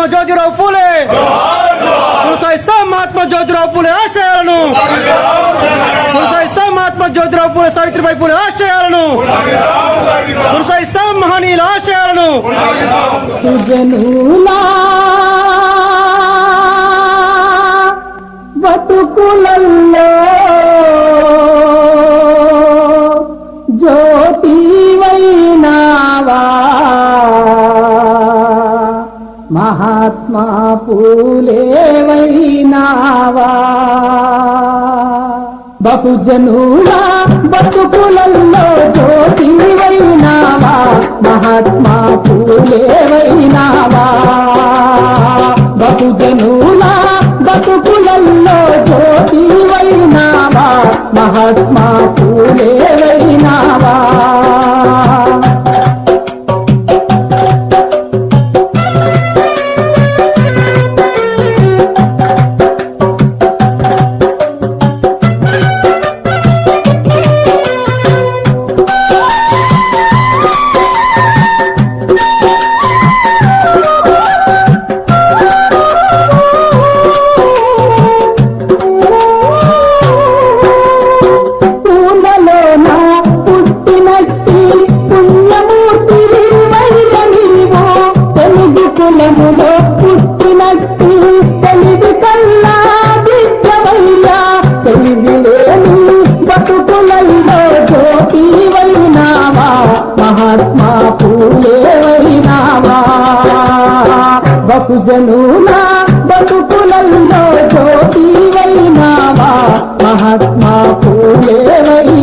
మహాత్మా జ్యోతిరావు పూలే. కొనసాగిస్తాం మహాత్మా జ్యోతిరావు పూలే ఆశయాలను. కొనసాగిస్తాం మహాత్మా జ్యోతిరావు పూలే సావిత్రిబాయి పూలే ఆశయాలను. కొనసాగిస్తాం మహనీయుల ఆశయాలను. బతుకులల్లో మహాత్మా పూలేవైనావా? బహుజనులా బహుజనుల బతుకులలో జ్యోతి మహాత్మా పూలేవైనావా? బహుజనులా బహుజనుల బతుకులలో జ్యోతి మహాత్మా పూలేవైనావా? జ్యోతివైనావా మహాత్మా పూలేవైనావా? బహుజనుల బతుకులలో జ్యోతివైనావా మహాత్మా పూలేవై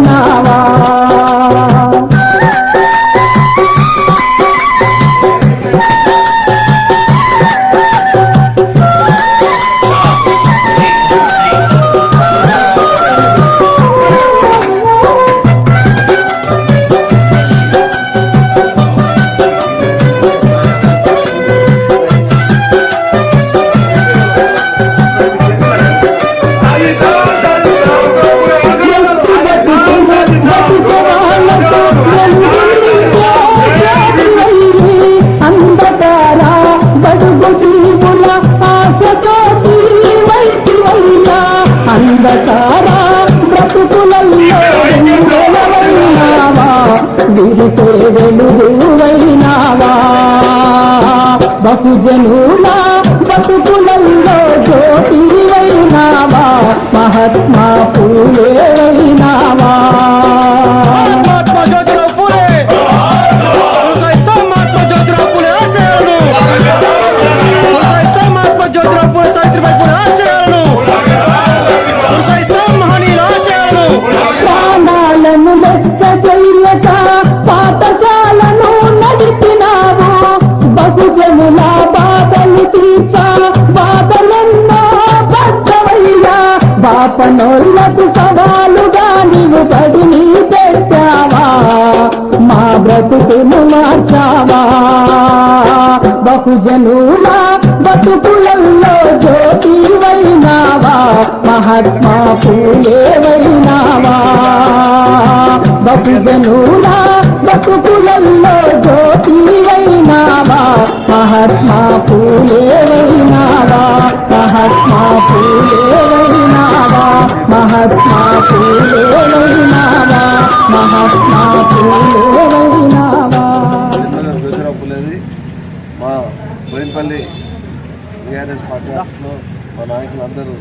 అంధకార బ్రతుకులలో వెలువైనావా విరిసే వెలుగువైనావా బహుజనుల బతుకులలో జ్యోతి వైనావా మహాత్మా పూలే బాపనోళ్ళకు సవాలుగా నీవు పడి నీ పెట్టావా? మా బ్రతుకును మార్చావా? బహుజనుల బతుకులలో జ్యోతి వైనావా మహాత్మా పూలే వైనావా బహుజనుల బతుకులలో జ్యోతి వైనావా మహాత్మా పూలే వైనావా మహాత్మా మహాత్మా మహాత్మా పులేది మా బోయినపల్లి బీఆర్ఎస్ పార్టీ ఆఫీస్లో మా నాయకులందరూ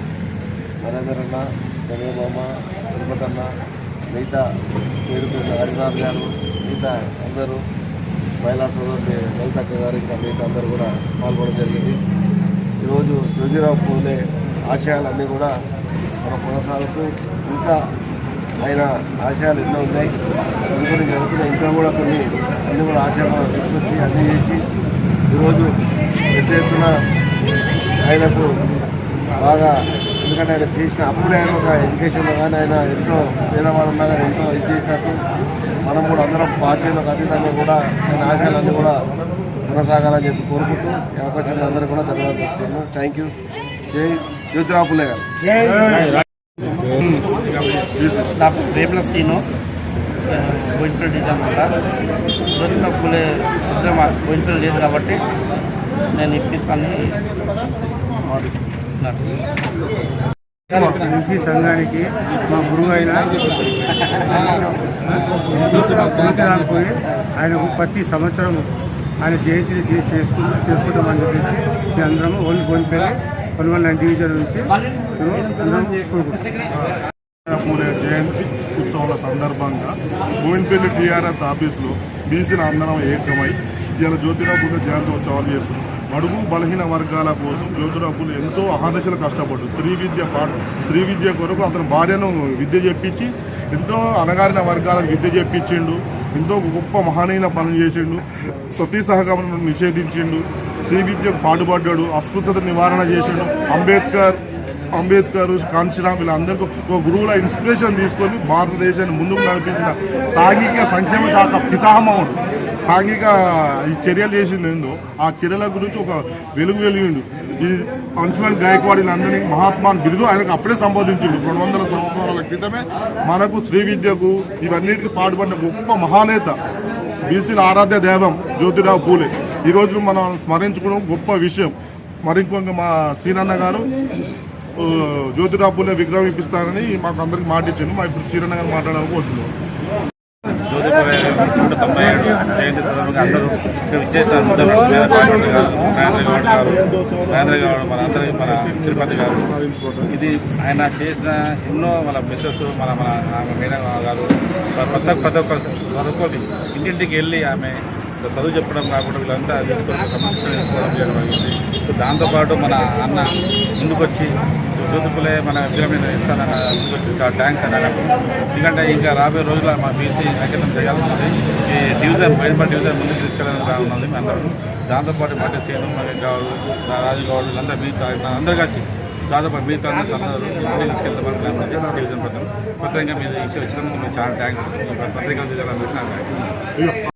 నరేందర్ అన్న గణేబామ్మ తిరుపతి అన్న మిగతా పేరు పేరు హరినాథ్ గారు మిగతా అందరూ మహిళా సోదరులు లలితక్క గారు ఇంకా మిగతా అందరూ కూడా పాల్గొనడం జరిగింది. ఈరోజు జ్యోతిరావు పూలే ఆశయాలన్నీ కూడా కొనసాగుతూ ఇంకా ఆయన ఆశయాలు ఎన్నో ఉన్నాయి. అవి జరుగుతున్న ఇంకా కూడా కొన్ని అన్ని కూడా ఆచరణ తీసుకొచ్చి అన్ని చేసి ఈరోజు పెద్ద ఎత్తున ఆయనకు బాగా ఎందుకంటే ఆయన చేసిన అప్పుడే ఆయన ఒక ఎడ్యుకేషన్లో కానీ ఆయన ఎంతో పేదవాడు కానీ ఎంతో ఇది చేసినట్టు మనం కూడా అందరం పార్టీలకు అతీతంగా కూడా ఆయన ఆశయాలన్నీ కూడా కొనసాగాలని చెప్పి కోరుకుంటూ ఈ అవకాశం అందరూ కూడా ధన్యవాదాలు చెప్తున్నాను థ్యాంక్ యూ. జై జ్యోతిరాపులే నా రేపుల సీను బోయినపల్లి డిజైన్ అంట జ్యోతిరావు పూలే బోయినపల్లి లేదు కాబట్టి నేను ఇప్పిస్తాను ఎన్సీ సంఘానికి మా గురువు అయిన పోయి ఆయనకు ప్రతి సంవత్సరం ఆయన జయంతిని చేసుకుంటామని చెప్పేసి మేము అందరం ఓన్లీ గోన్పల్లి కొనుగోలు డివిజన్ నుంచి జయంతి ఉత్సవాల సందర్భంగా భువన్పల్లి టీఆర్ఎస్ ఆఫీసులో బీసీల అందరం ఏకమై ఇలా జ్యోతిరావు పూజ జయంతి ఉత్సవాలు చేస్తున్నాం. అడుగు బలహీన వర్గాల కోసం జ్యోతిరావు ఎంతో అహర్నిశలు కష్టపడ్డు స్త్రీ విద్య పాఠ స్త్రీ విద్య కొరకు అతని భార్యను విద్య చెప్పించి ఎంతో అనగారిన వర్గాలకు విద్య చెప్పించిండు ఎంతో గొప్ప మహనీయుల పనులు చేసిండు సతీ సహగమనం నిషేధించిండు. స్త్రీ విద్యకు పాటుపడ్డాడు అస్పృశ్యత నివారణ చేశాడు. అంబేద్కర్ అంబేద్కర్ కాంచీరామ్ వీళ్ళందరికీ ఒక గురువుల ఇన్స్పిరేషన్ తీసుకొని భారతదేశాన్ని ముందుకు నడిపించిన సాంఘిక సంక్షేమ శాఖ పితామహుడు. సాంఘిక ఈ చర్యలు చేసింది ఏందో ఆ చర్యల గురించి ఒక వెలుగు వెలిగిండు. ఈ పంచువల్ గాయకవాడి అందరినీ మహాత్మాన్ బిరుదు ఆయనకు అప్పుడే సంబోధించిండు. రెండు వందల సంవత్సరాల క్రితమే మనకు శ్రీ విద్యకు ఇవన్నిటికీ పాటుపడిన గొప్ప మహానేత బీసీల ఆరాధ్య దైవం జ్యోతిరావు పూలే. ఈరోజు మనం స్మరించుకోవడం గొప్ప విషయం. మరి ఇంకొక మా శ్రీనన్న గారు. ఆ, విగ్రహం ఇప్పిస్తారని మాకు అందరికి మాట మా ఇప్పుడు శ్రీరన్న గారు మాట్లాడాలనుకుంటున్నాం నూట తొంభై ఏడు జయంతి సందర్భంగా అందరూ విచ్చేస్తారు గౌడ్ మన అందరి మన తిరుపతి గారు ఇది ఆయన చేసిన ఎన్నో మన మిస్సెస్ మన మన ఆమె గారు. ప్రతి ఒక్క- ప్రతి ఒక్క ఇంటింటికి వెళ్ళి ఆమె చదువు చెప్పడం కాకుండా వీళ్ళంతా తీసుకొని క్రమశిక్షణ తీసుకోవడం చేయడం దాంతోపాటు మన అన్న ముందుకొచ్చి జ్యోతిపులే మన విగ్రహం మీద ఇస్తానన్న ముందుకొచ్చి చాలా థ్యాంక్స్ అన్నారు ఎందుకంటే ఇంకా రాబోయే రోజుల మా బీసీ అంకితం చేయాల్సింది ఈ డివిజన్ బయటపడి డివిజన్ ముందుకు తీసుకెళ్ళాలని ఉన్నది మీ అందరూ. దాంతోపాటు మట్టి సీను మరి గౌడ్ రాజు గౌడ్ వీళ్ళందరూ మీతో అందరూ కలిసి దాదాపు మీతో అందరూ అందరూ ముందుకు తీసుకెళ్తామని ప్లాన్ డివిజన్ పత్రం పత్రిక మీద ఇచ్చి వచ్చినందుకు మీకు చాలా థ్యాంక్స్ పత్రికలు తీయాలని నాకు